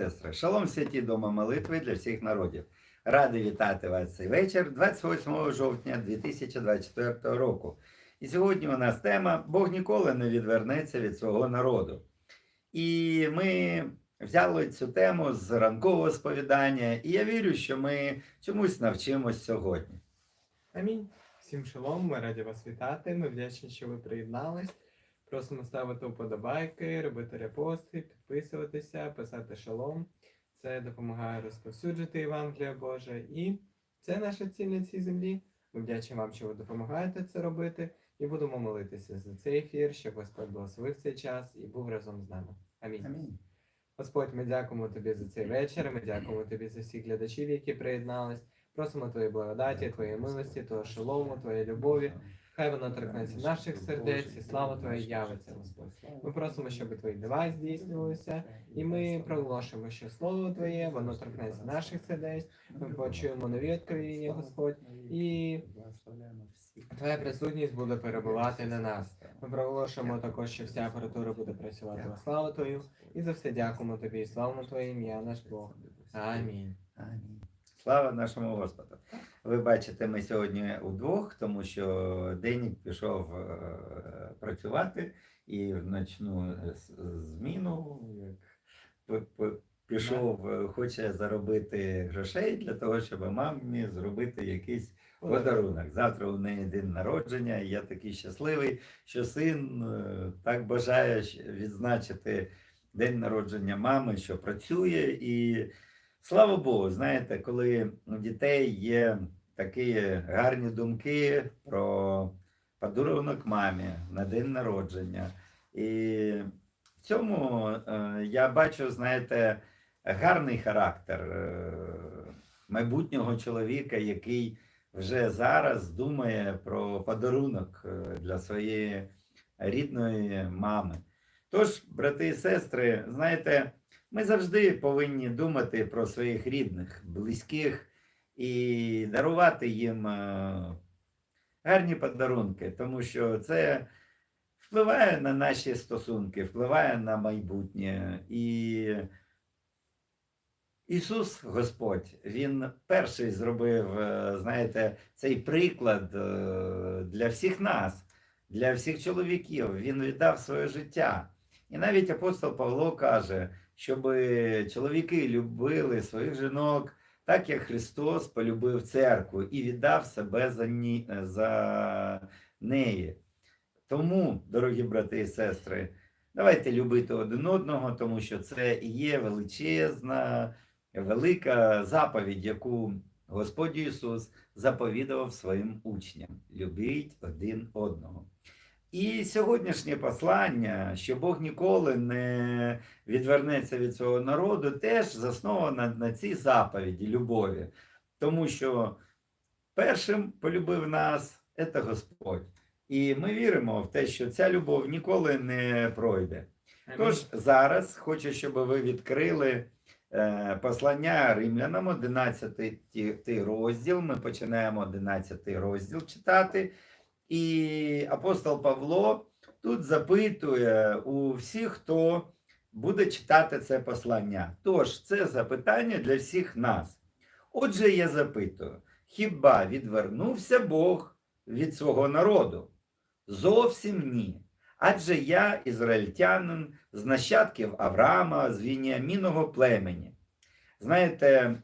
сестри, шалом святі дома молитви для всіх народів. Радий вітати вас цей вечір, 28 жовтня 2024 року. І сьогодні у нас тема Бог ніколи не відвернеться від свого народу. І ми взяли цю тему з ранкового сповідання, і я вірю, що ми чомусь навчимось сьогодні. Амінь. Всім шалом, ми раді вас вітати. Ми вдячні, що ви приєднались. Просимо ставити вподобайки, робити репости, підписуватися, писати шалом. Це допомагає розповсюджити Євангелія Боже. І це наша ціль на цій землі. Ми вдячні вам, що ви допомагаєте це робити, і будемо молитися за цей ефір, щоб Господь благословив цей час і був разом з нами. Амінь. Амінь. Господь, ми дякуємо тобі за цей вечір. Ми дякуємо тобі за всіх глядачів, які приєднались. Просимо Твоєї благодаті, Твоєї милості, Твого шалому, Твоєї любові. Хай воно торкнеться наших сердець і слава Твоя явиться, Господь. Ми просимо, щоб Твої дива здійснювалися, і ми проголошуємо, що Слово Твоє, воно торкнеться наших сердець. Ми почуємо нові відкровіння, Господь, і Твоя присутність буде перебувати на нас. Ми проголошуємо також, що вся апаратура буде працювати во славу Твою. І за все дякуємо Тобі, і славимо Твоє ім'я, наш Бог. Амінь. Амінь. Слава нашому Господу. Ви бачите, ми сьогодні удвох, тому що Денік пішов е, працювати і в ночну зміну як пішов, е, хоче заробити грошей для того, щоб мамі зробити якийсь подарунок. Завтра у неї день народження, і я такий щасливий, що син е, так бажає відзначити день народження мами, що працює. І слава Богу, знаєте, коли у дітей є такі гарні думки про подарунок мамі на день народження. І в цьому е, я бачу, знаєте, гарний характер е, майбутнього чоловіка, який вже зараз думає про подарунок е, для своєї рідної мами. Тож, брати і сестри, знаєте, ми завжди повинні думати про своїх рідних, близьких і дарувати їм е, гарні подарунки, тому що це впливає на наші стосунки, впливає на майбутнє. І Ісус Господь, Він перший зробив, е, знаєте, цей приклад е, для всіх нас, для всіх чоловіків. Він віддав своє життя. І навіть апостол Павло каже, щоб чоловіки любили своїх жінок, так як Христос полюбив церкву і віддав себе за, ні, за неї. Тому, дорогі брати і сестри, давайте любити один одного, тому що це є величезна, велика заповідь, яку Господь Ісус заповідував своїм учням. Любіть один одного. І сьогоднішнє послання, що Бог ніколи не відвернеться від свого народу, теж засновано на цій заповіді любові. Тому що першим полюбив нас це Господь. І ми віримо в те, що ця любов ніколи не пройде. Тож зараз хочу, щоб ви відкрили е, послання римлянам, 11 розділ. Ми починаємо 11 розділ читати. І апостол Павло тут запитує у всіх, хто буде читати це послання. Тож, це запитання для всіх нас. Отже, я запитую: хіба відвернувся Бог від свого народу? Зовсім ні. Адже я ізраїльтянин з нащадків Авраама, з Вініаміного племені. Знаєте,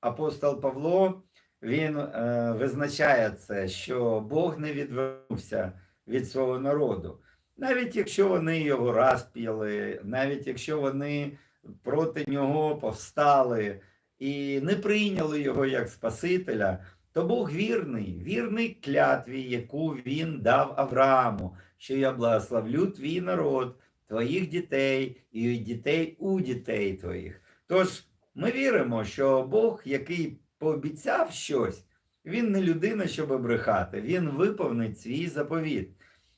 апостол Павло він е, визначає це, що Бог не відвернувся від свого народу. Навіть якщо вони його розп'яли, навіть якщо вони проти нього повстали і не прийняли його як Спасителя, то Бог вірний, вірний клятві, яку він дав Аврааму, що я благословлю твій народ, твоїх дітей і дітей у дітей твоїх. Тож ми віримо, що Бог, який пообіцяв щось, він не людина, щоб брехати, він виповнить свій заповіт.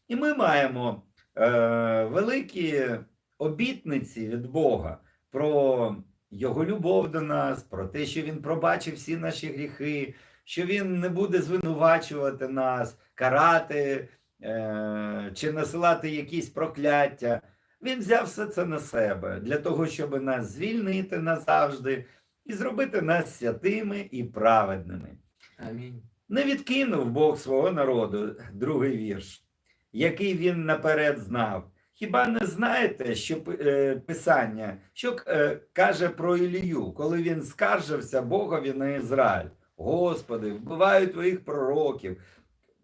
І ми маємо е, великі обітниці від Бога про Його любов до нас, про те, що Він пробачив всі наші гріхи, що Він не буде звинувачувати нас, карати е, чи насилати якісь прокляття. Він взяв все це на себе для того, щоб нас звільнити назавжди і зробити нас святими і праведними. Амінь. Не відкинув Бог свого народу, другий вірш, який він наперед знав. Хіба не знаєте, що е, Писання, що е, каже про Ілію, коли він скаржився Богові на Ізраїль? Господи, вбивають твоїх пророків.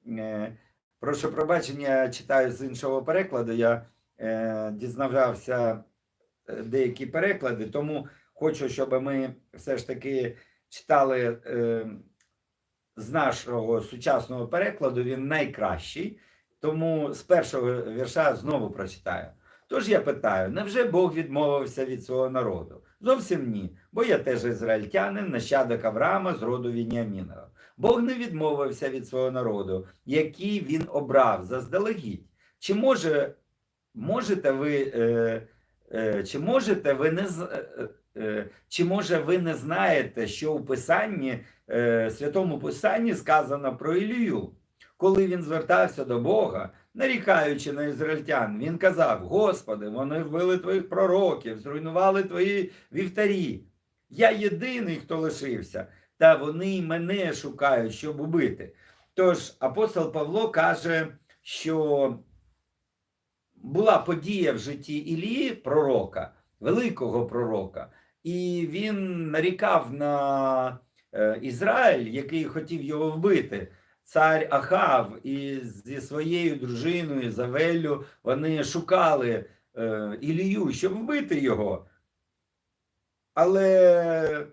Е, прошу пробачення, читаю з іншого перекладу. Я дізнавався деякі переклади, тому хочу, щоб ми все ж таки читали. Е, з нашого сучасного перекладу він найкращий, тому з першого вірша знову прочитаю. Тож я питаю: невже Бог відмовився від свого народу? Зовсім ні, бо я теж ізраїльтянин, нащадок Авраама з роду Вініамінова. Бог не відмовився від свого народу, який він обрав заздалегідь. Чи може можете ви, е, чи можете ви не е, е, чи може ви не знаєте, що у Писанні е, Святому Писанні сказано про Ілію. Коли він звертався до Бога, нарікаючи на ізраїльтян, він казав: Господи, вони вбили твоїх пророків, зруйнували твої вівтарі. Я єдиний, хто лишився, та вони й мене шукають, щоб убити. Тож апостол Павло каже, що була подія в житті Ілії, пророка, великого пророка, і він нарікав на е, Ізраїль, який хотів його вбити. Цар Ахав і зі своєю дружиною Завеллю вони шукали е, Ілію, щоб вбити його. Але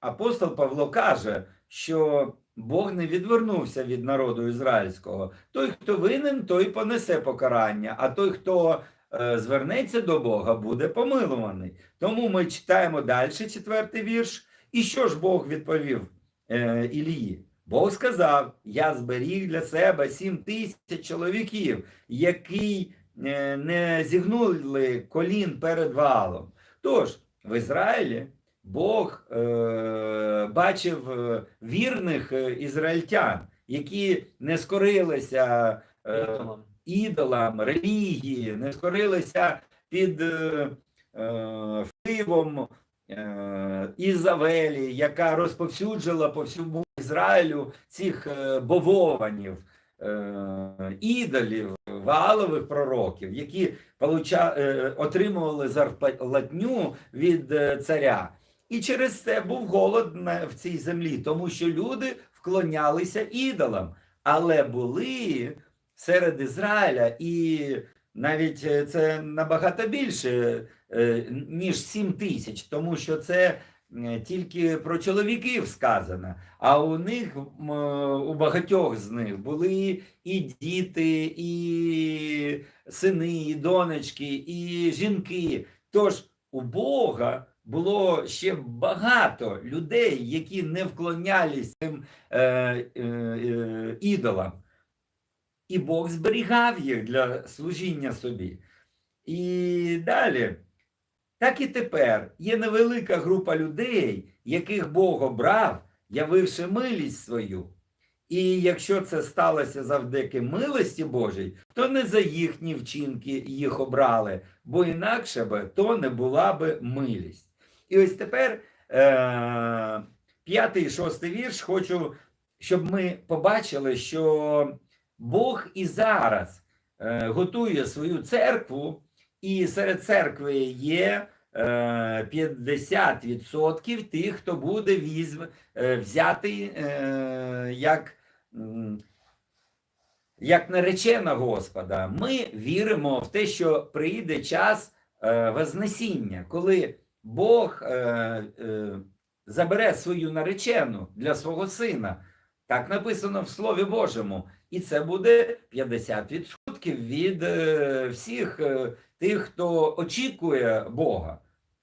апостол Павло каже, що Бог не відвернувся від народу ізраїльського. Той, хто винен, той понесе покарання, а той, хто е, звернеться до Бога, буде помилуваний. Тому ми читаємо далі четвертий вірш. І що ж Бог відповів е, Ілії? Бог сказав: Я зберіг для себе сім тисяч чоловіків, які е, не зігнули колін перед валом. Тож в Ізраїлі Бог е, бачив е, вірних е, ізраїльтян, які не скорилися е, Ідолам. релігії, не скорилися під е, е, впливом е, Ізавелі, яка розповсюджила по всьому Ізраїлю цих е, бовованів, ідолів, ваалових пророків, які получа, отримували зарплатню від царя. І через це був голод в цій землі, тому що люди вклонялися ідолам, але були серед Ізраїля, і навіть е, це набагато більше, е, ніж 7 тисяч, тому що це е, тільки про чоловіків сказано. А у них у багатьох з них були і діти, і сини, і донечки, і жінки. Тож у Бога було ще багато людей, які не вклонялись цим е, е, е, ідолам. І Бог зберігав їх для служіння собі. І далі, так і тепер є невелика група людей, яких Бог обрав, явивши милість свою. І якщо це сталося завдяки милості Божій, то не за їхні вчинки їх обрали, бо інакше би то не була би милість. І ось тепер е- п'ятий шостий вірш хочу, щоб ми побачили, що Бог і зараз е, готує свою церкву, і серед церкви є е, 50% тих, хто буде візьм, е, взятий е, як, як наречена Господа. Ми віримо в те, що прийде час е, Вознесіння, коли Бог е, е, забере свою наречену для свого сина. Так написано в Слові Божому. І це буде 50% від е, всіх е, тих, хто очікує Бога.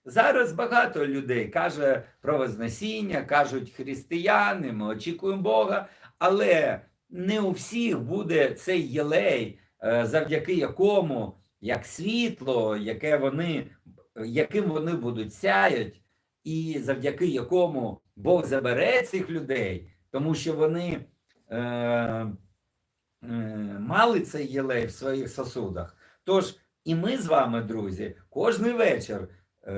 Зараз багато людей каже про Вознесіння, кажуть християни, ми очікуємо Бога, але не у всіх буде цей єлей, е, завдяки якому як світло, яке вони, яким вони будуть сяять, і завдяки якому Бог забере цих людей, тому що вони е, е, мали цей єлей в своїх сосудах. Тож І ми з вами, друзі, кожний вечір е,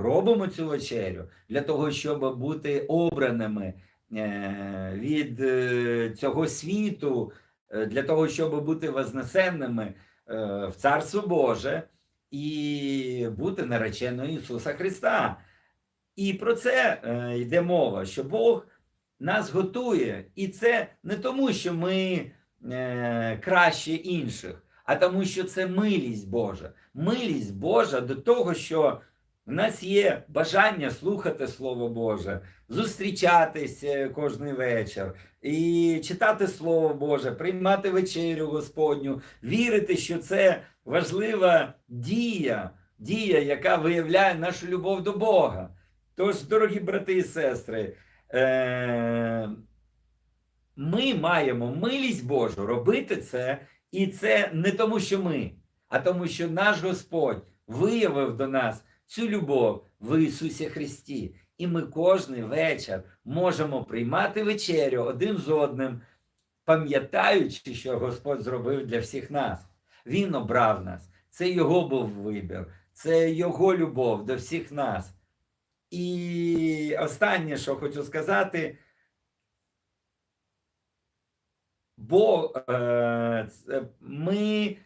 робимо цю вечерю для того, щоб бути обраними е, від е, цього світу, для того, щоб бути вознесенними в Царство Боже і бути нареченою Ісуса Христа. І про це е, йде мова, що Бог нас готує, і це не тому, що ми е, краще інших, а тому, що це милість Божа. Милість Божа до того, що в нас є бажання слухати Слово Боже, зустрічатись е, кожний вечір і читати Слово Боже, приймати вечерю Господню, вірити, що це важлива дія, дія, яка виявляє нашу любов до Бога. Тож, дорогі брати і сестри, е- ми маємо милість Божу робити це, і це не тому, що ми, а тому, що наш Господь виявив до нас цю любов в Ісусі Христі. І ми кожний вечір можемо приймати вечерю один з одним, пам'ятаючи, що Господь зробив для всіх нас. Він обрав нас. Це Його був вибір, це Його любов до всіх нас. І останнє, що хочу сказати, бо е, ми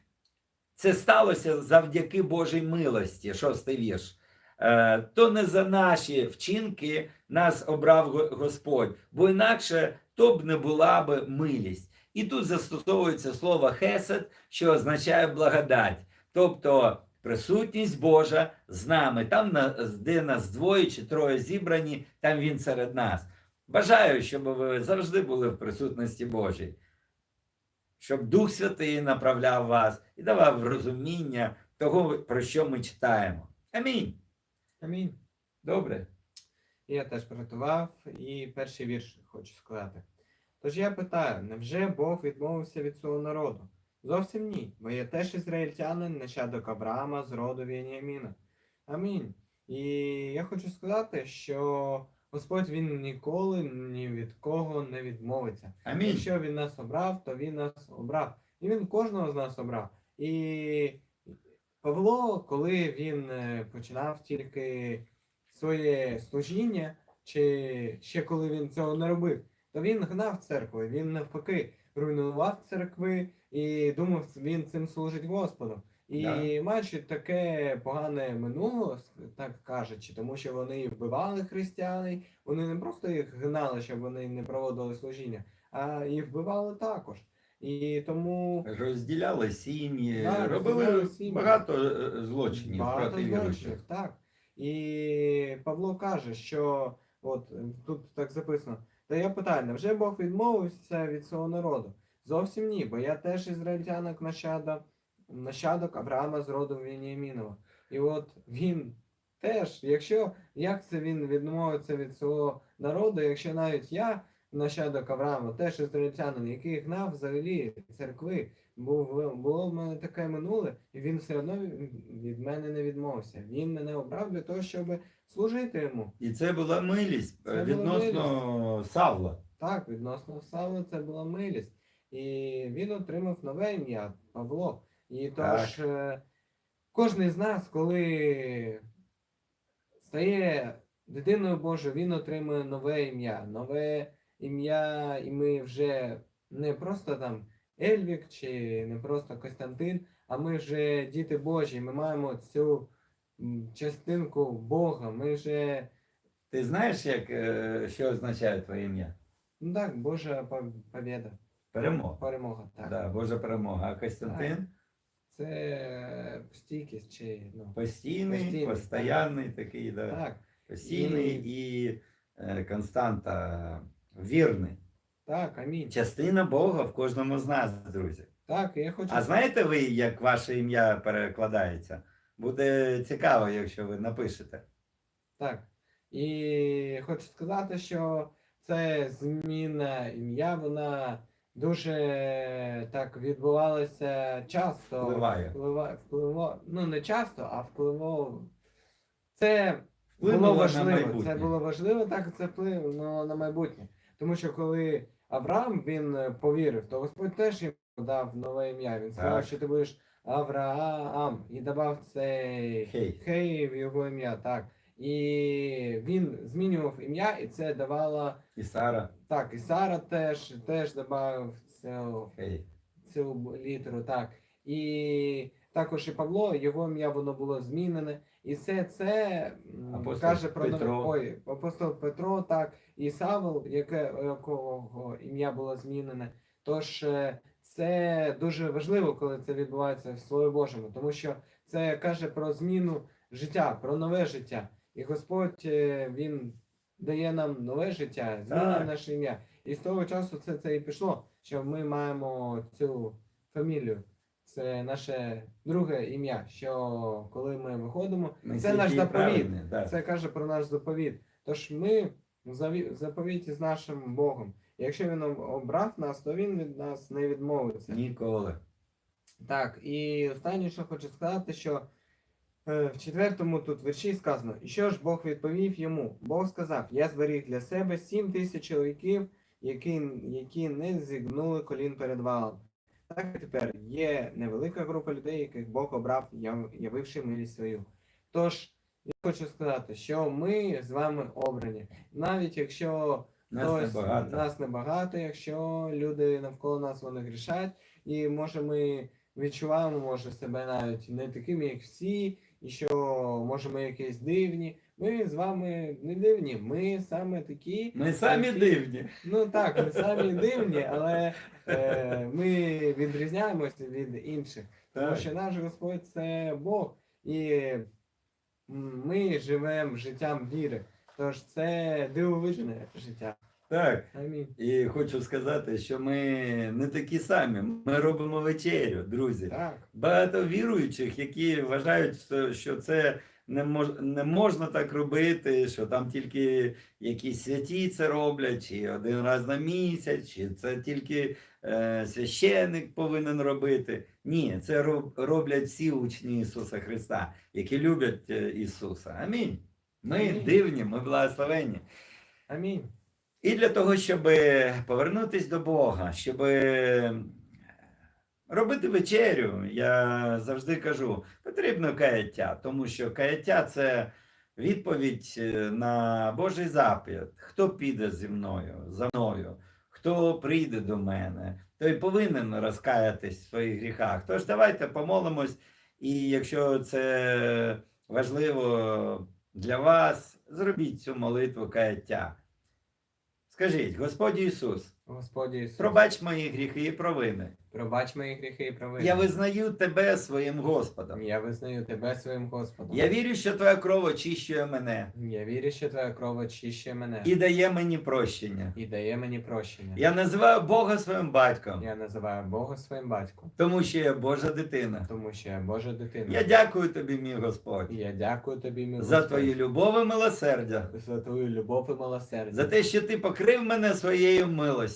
це сталося завдяки Божій милості, шостий вірш. Е, то не за наші вчинки нас обрав Господь, бо інакше то б не була б милість. І тут застосовується слово хесед, що означає благодать, тобто присутність Божа з нами, там, де нас двоє чи троє зібрані, там він серед нас. Бажаю, щоб ви завжди були в присутності Божій, щоб Дух Святий направляв вас і давав розуміння того, про що ми читаємо. Амінь. Амінь. Добре. Я теж приготував і перший вірш хочу сказати. Тож я питаю, невже Бог відмовився від свого народу? Зовсім ні, бо я теж ізраїльтянин, нащадок Авраама з роду Веніаміна. Амінь. І я хочу сказати, що Господь він ніколи ні від кого не відмовиться. Амінь. Якщо він нас обрав, то він нас обрав. І він кожного з нас обрав. І Павло, коли він е, починав тільки своє служіння, чи ще коли він цього не робив, то він гнав церкви, він навпаки руйнував церкви і думав, він цим служить Господу. І Да. маючи таке погане минуло, так кажучи, тому що вони вбивали християн, вони не просто їх гнали, щоб вони не проводили служіння, а і вбивали також. І тому Розділяли сім'ї, Да, робили сім'ї. багато е, злочинів багато проти віруючих. так. І Павло каже, що от е, тут так записано. Та я питаю, невже Бог відмовився від свого народу? Зовсім ні, бо я теж ізраїльтянок нащадок, нащадок Авраама з роду Веніамінова. І от він теж, якщо як це він відмовиться від свого народу, якщо навіть я, нащадок Авраама, теж ізраїльтянин, який гнав взагалі церкви, був, було в мене таке минуле, і він все одно від- мене не відмовився. Він мене обрав для того, щоб служити йому. І це була милість Це е, була відносно Савла. Так, відносно Савла це була милість. І він отримав нове ім'я Павло. І тож е, кожен з нас, коли стає дитиною Божою, він отримує нове ім'я. Нове ім'я, і ми вже не просто там Ельвік чи не просто Костянтин, а ми вже діти Божі. Ми маємо цю частинку Бога. Ми вже, Ти знаєш, як, е, що означає твоє ім'я? ну так, Божа побєда. Перемога. Перемога, так. Да, Божа перемога. А Костянтин Це стійкість чи ну постійний, Постійний, постоянний такий, да. так, постійний і е, константа, вірний. так, амінь. Частина Бога в кожному з нас, друзі. Так, я хочу А знаєте ви, як ваше ім'я перекладається? Буде цікаво, якщо ви напишете. так. І хочу сказати, що це зміна ім'я, вона дуже так відбувалася часто. Впливає. Вплива, впливо, ну не часто, а впливо. Це Вплинуло було важливо. Це було важливо, так це вплинуло на майбутнє. Тому що коли Авраам він повірив, то Господь теж йому дав нове ім'я. Він сказав, Так. що ти будеш Авраам і давав цей Хей. хей в його ім'я, так. І він змінював ім'я, і це давало. І Сара. Так, і Сара теж, теж додав цю, цю літеру, так. І також і Павло, його ім'я воно було змінене. І все це Апостол каже про Петро. Ой, апостол Петро, так, і Савел, яке, якого ім'я було змінене. Тож е, це дуже важливо, коли це відбувається в Слові Божому, тому що це каже про зміну життя, про нове життя. І Господь е, Він дає нам нове життя, змінює Так. наше ім'я. І з того часу це, це і пішло, що ми маємо цю фамілію. Це наше друге ім'я. Що коли ми виходимо, Ми це наш святі і заповіт. праведні. Це каже про наш заповіт. Тож ми в заві- в заповіті з нашим Богом. Якщо він об- обрав нас, то він від нас не відмовиться. Ніколи. Так, і останнє, що хочу сказати, що в четвертому тут вірші сказано, і що ж Бог відповів йому? Бог сказав: Я зберіг для себе сім тисяч чоловіків, які, які не зігнули колін перед валом. Так і тепер є невелика група людей, яких Бог обрав, яв- явивши милість свою. Тож, я хочу сказати, що ми з вами обрані. Навіть якщо Нас Хтось- небагато. Нас небагато, якщо люди навколо нас вони грішать, і може ми відчуваємо може себе навіть не такими, як всі, і що може ми якісь дивні. Ми з вами не дивні, ми саме такі. Ми самі які- дивні. Ну так, ми самі дивні, але е, ми відрізняємося від інших. Тому що наш Господь це Бог, і ми живемо життям віри. Тож це дивовижне життя. Так. Амінь. І хочу сказати, що ми не такі самі. Ми робимо вечерю, друзі. Так. Багато віруючих, які вважають, що- це не, мож, не можна так робити, що там тільки якісь святі це роблять, чи один раз на місяць, чи це тільки е, священник повинен робити. Ні, це роб- роблять всі учні Ісуса Христа, які люблять е, Ісуса. Амінь. Ми Амінь. дивні, ми благословенні. Амінь. І для того, щоб повернутися до Бога, щоб робити вечерю, я завжди кажу, потрібно каяття, тому що каяття це відповідь е, на Божий запит. Хто піде зі мною, за мною, хто прийде до мене, той повинен розкаятись в своїх гріхах. Тож давайте помолимось, і якщо це важливо для вас, зробіть цю молитву каяття. Скажіть, Господь Ісус, Господи Ісус, пробач мої гріхи і провини. пробач мої гріхи і провини. Я визнаю Тебе своїм Господом. Я визнаю тебе своїм Господом. Я вірю, що Твоя кров очищує мене Я вірю, що твоя кров очищує мене і дає мені прощення. і дає мені прощення. Я називаю Бога своїм батьком, Я називаю Бога своїм батьком, тому що я Божа дитина. тому що я Божа дитина. Я дякую тобі, мій Господь, І я дякую тобі, мій за Господь, твою любов і милосердя, за твою любов і милосердя, за те, що ти покрив мене своєю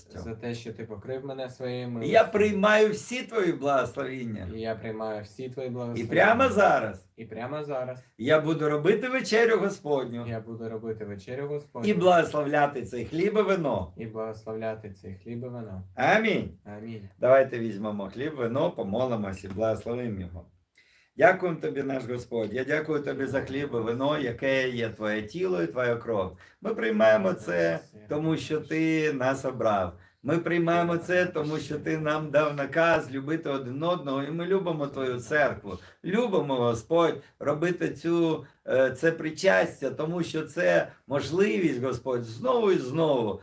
милостю. за те, що ти покрив мене своєю І милостю. Я приймаю всі твої благословіння. І я приймаю всі твої І благословення. прямо зараз І прямо зараз я буду робити вечерю Господню я буду робити вечерю Господню і благословляти цей хліб і вино. і благословляти цей хліб і вино. Амінь. Амінь. Давайте візьмемо хліб, вино, помолимося і благословимо його. Дякуємо тобі, наш Господь. Я дякую тобі за хліб і вино, яке є твоє тіло і твоя кров. Ми приймаємо це, тому що ти нас обрав. Ми приймаємо це, тому що ти нам дав наказ любити один одного, і ми любимо твою церкву. Любимо, Господь, робити цю, е, це причастя, тому що це можливість, Господь, знову і знову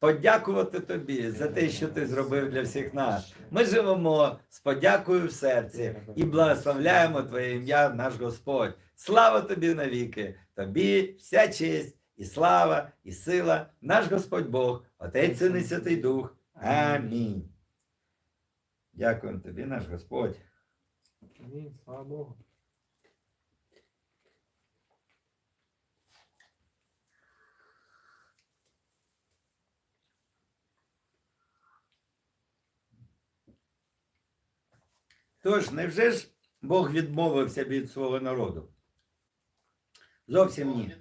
подякувати тобі за те, що ти зробив для всіх нас. Ми живемо з подякою в серці і благословляємо Твоє ім'я, наш Господь. Слава тобі навіки! Тобі вся честь і слава, і сила, наш Господь Бог, Отець і Святий Дух. Амінь. Дякуємо тобі, наш Господь. Амінь. Слава Богу. Тож, невже ж Бог відмовився від свого народу? Зовсім ні.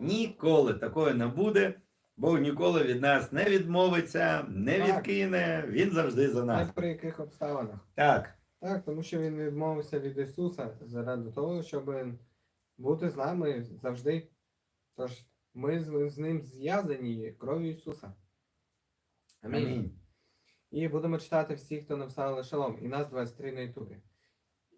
Ніколи такого не буде. Бог ніколи від нас не відмовиться, не Так. відкине, він завжди за нас. Не при яких обставинах. Так, Так, тому що він відмовився від Ісуса заради того, щоб бути з нами завжди. Тож ми з, з ним зв'язані кров'ю Ісуса. Амінь. Амінь. І будемо читати всіх, хто написали шалом. І нас 23 на Ютубі.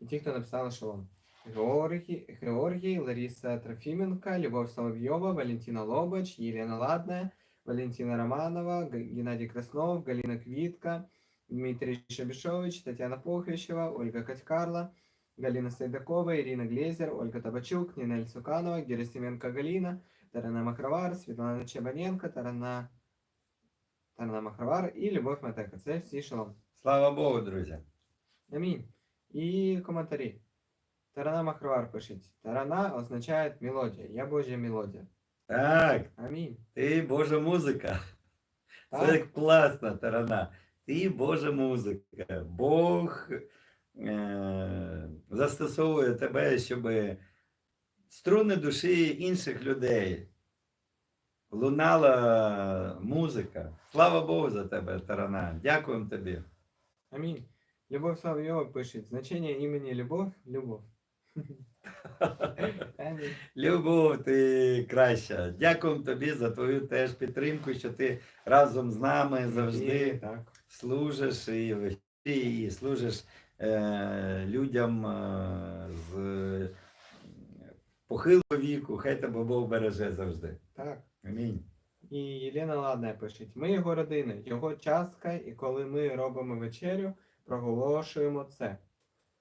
І ті, хто написали шалом. Георгій, Георгій, Лариса Трофіменка, Любов Соловйова, Валентина Лобач, Єлена Ладная, Валентина Романова, Г- Геннадій Краснов, Галина Квітка, Дмитрий Шабішович, Тетяна Похрищева, Ольга Катькарла, Галина Сайдакова, Ирина Глезер, Ольга Табачук, Нинель Цуканова, Герасименко Галина, Тарана Махровар, Світлана Чебаненко, Тарана, Тарана Махровар і Любов Матека. Це всі шалом. Слава Богу, друзі. Амінь. І коментарі. Тарана Махровар пишеть. Тарана означає мелодія. Я Божа мелодія. Так, Амінь. ти Божа музика. Це Так, класна сторона. Ти Божа музика. Бог е- застосовує тебе, щоб струни душі інших людей. Лунала музика. Слава Богу за тебе, Тарана. Дякуємо тобі. амінь. Любов Соловйова пише. Значення імені Любов Любов. Амінь. Любов, ти краща. Дякуємо тобі за твою теж підтримку, що ти разом з нами завжди Так. служиш і в ефірі, і служиш е, людям е, з похилого віку. Хай тебе Бог береже завжди. Так. Амінь. І Єлена Ладна пише, ми його родина, його частка, і коли ми робимо вечерю, проголошуємо це.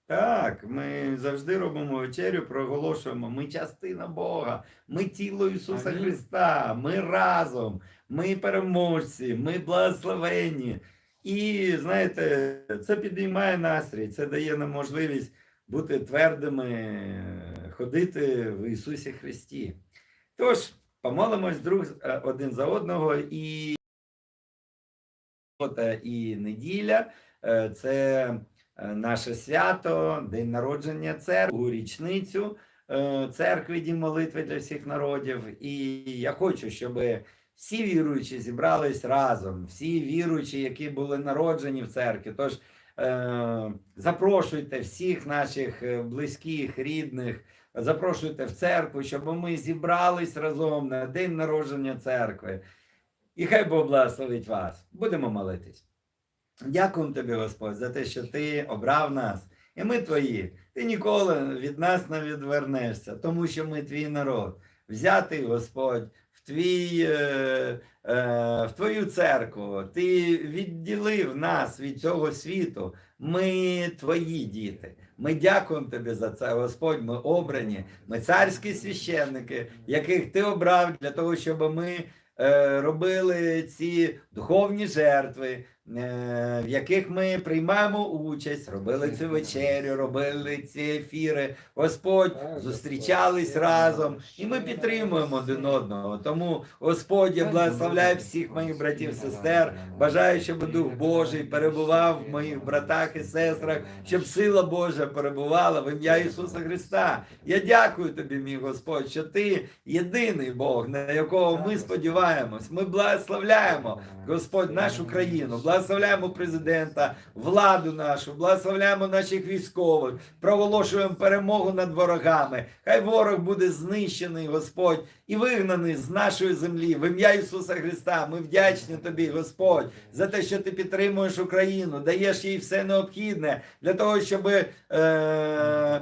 Так, ми завжди робимо вечерю, проголошуємо. Ми частина Бога, ми тіло Ісуса Амінь. Христа, ми разом, ми переможці, ми благословенні. І знаєте, це підіймає настрій, це дає нам можливість бути твердими, ходити в Ісусі Христі. Тож, помолимось друг е, один за одного і і неділя е, це е, наше свято, день народження церкви, річницю церкви Дім молитви для всіх народів. І я хочу, щоб всі віруючі зібрались разом, всі віруючі, які були народжені в церкві. Тож запрошуйте всіх наших близьких, рідних, запрошуйте в церкву, щоб ми зібрались разом на день народження церкви. І хай Бог благословить вас. Будемо молитись. Дякуємо тобі, Господь, за те, що ти обрав нас. І ми твої. Ти ніколи від нас не відвернешся, тому що ми твій народ. Взятий, Господь, твій, е, е, в твою церкву. Ти відділив нас від цього світу. Ми твої діти. Ми дякуємо тобі за це, Господь. Ми обрані. Ми царські священники, яких ти обрав для того, щоб ми е, робили ці духовні жертви, в яких ми приймаємо участь, робили цю вечерю, робили ці ефіри. Господь зустрічались разом, і ми підтримуємо один одного. Тому Господь я благословляю всіх моїх братів і сестер. Бажаю, щоб Дух Божий перебував в моїх братах і сестрах, щоб сила Божа перебувала в ім'я Ісуса Христа. Я дякую тобі, мій Господь, що ти єдиний Бог, на якого ми сподіваємось. Ми благословляємо, Господь, нашу країну, благословляємо президента, владу нашу, благословляємо наших військових, проголошуємо перемогу над ворогами. Хай ворог буде знищений, Господь, і вигнаний з нашої землі. В ім'я Ісуса Христа. Ми вдячні тобі, Господь, за те, що ти підтримуєш Україну, даєш їй все необхідне для того, щоб е,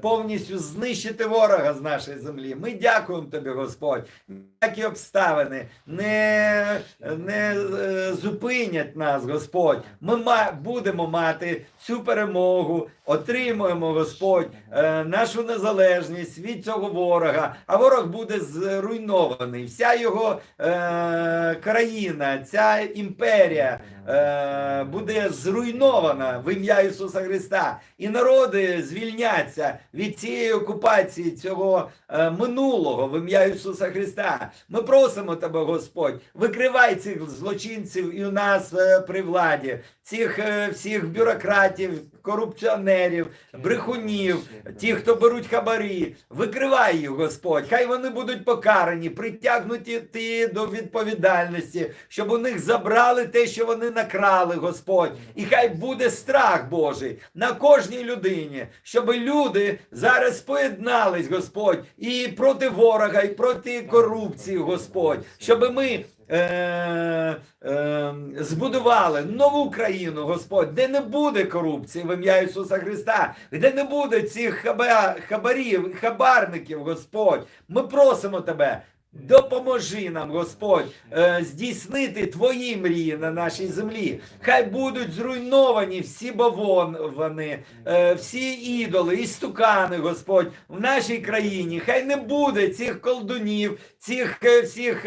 повністю знищити ворога з нашої землі. Ми дякуємо тобі, Господь. Ніякі обставини не, не е, зупинять нас, Господь. Ми будемо мати цю перемогу, отримуємо, Господь, е, нашу незалежність від цього ворога, а ворог буде зруйнований. Вся його е, країна, ця імперія е, буде зруйнована в ім'я Ісуса Христа. І народи звільняться від цієї окупації цього е, минулого в ім'я Ісуса Христа. Ми просимо тебе, Господь, викривай цих злочинців і у нас е, при владі, цих е, всіх бюрократів, корупціонерів, брехунів, ті, хто беруть хабарі, викривай їх, Господь. Хай вони будуть покарані, притягнуті ті до відповідальності, щоб у них забрали те, що вони накрали, Господь. І хай буде страх Божий на кожній людині, щоб люди зараз поєднались, Господь, і проти ворога, і проти корупції, Господь, щоб ми. Е, е, збудували нову країну, Господь, де не буде корупції в ім'я Ісуса Христа, де не буде цих хаба, хабарів, хабарників, Господь. Ми просимо Тебе. Допоможи нам, Господь, е, здійснити твої мрії на нашій землі. Хай будуть зруйновані всі бавони, е, всі ідоли, і стукани, Господь, в нашій країні. Хай не буде цих колдунів, цих е, всіх,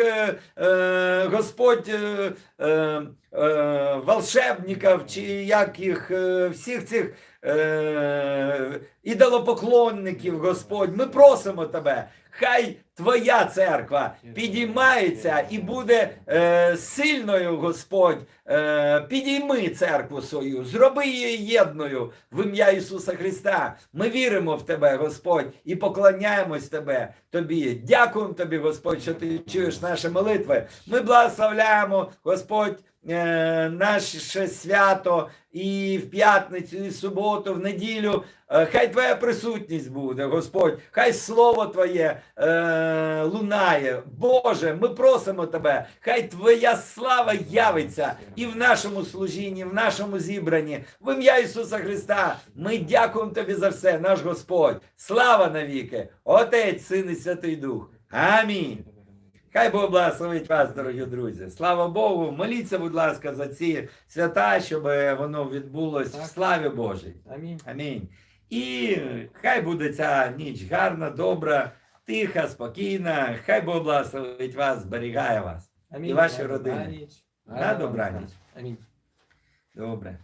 Господь, волшебників, чи як всіх цих ідолопоклонників, Господь. Ми просимо Тебе. Хай Твоя церква підіймається і буде е, сильною, Господь. Е, підійми церкву свою, зроби її єдною в ім'я Ісуса Христа. Ми віримо в Тебе, Господь, і поклоняємось Тебе, Тобі. Дякуємо Тобі, Господь, що ти чуєш наші молитви. Ми благословляємо, Господь. Е, Наше свято і в п'ятницю, і в суботу, в неділю. Е, Хай Твоя присутність буде, Господь, хай Слово Твоє е, лунає. Боже, ми просимо Тебе, хай Твоя слава явиться і в нашому служінні, в нашому зібранні. В ім'я Ісуса Христа. Ми дякуємо Тобі за все, наш Господь. Слава навіки, Отець, Син і Святий Дух. Амінь. Хай Бог благословить вас, дорогі друзі. Слава Богу. Моліться, будь ласка, за ці свята, щоб воно відбулось в славі Божій. Амінь. Амінь. І хай буде ця ніч гарна, добра, тиха, спокійна. Хай Бог благословить вас, зберігає вас. Амінь. І ваші родини. На добраніч. Амінь. Добре.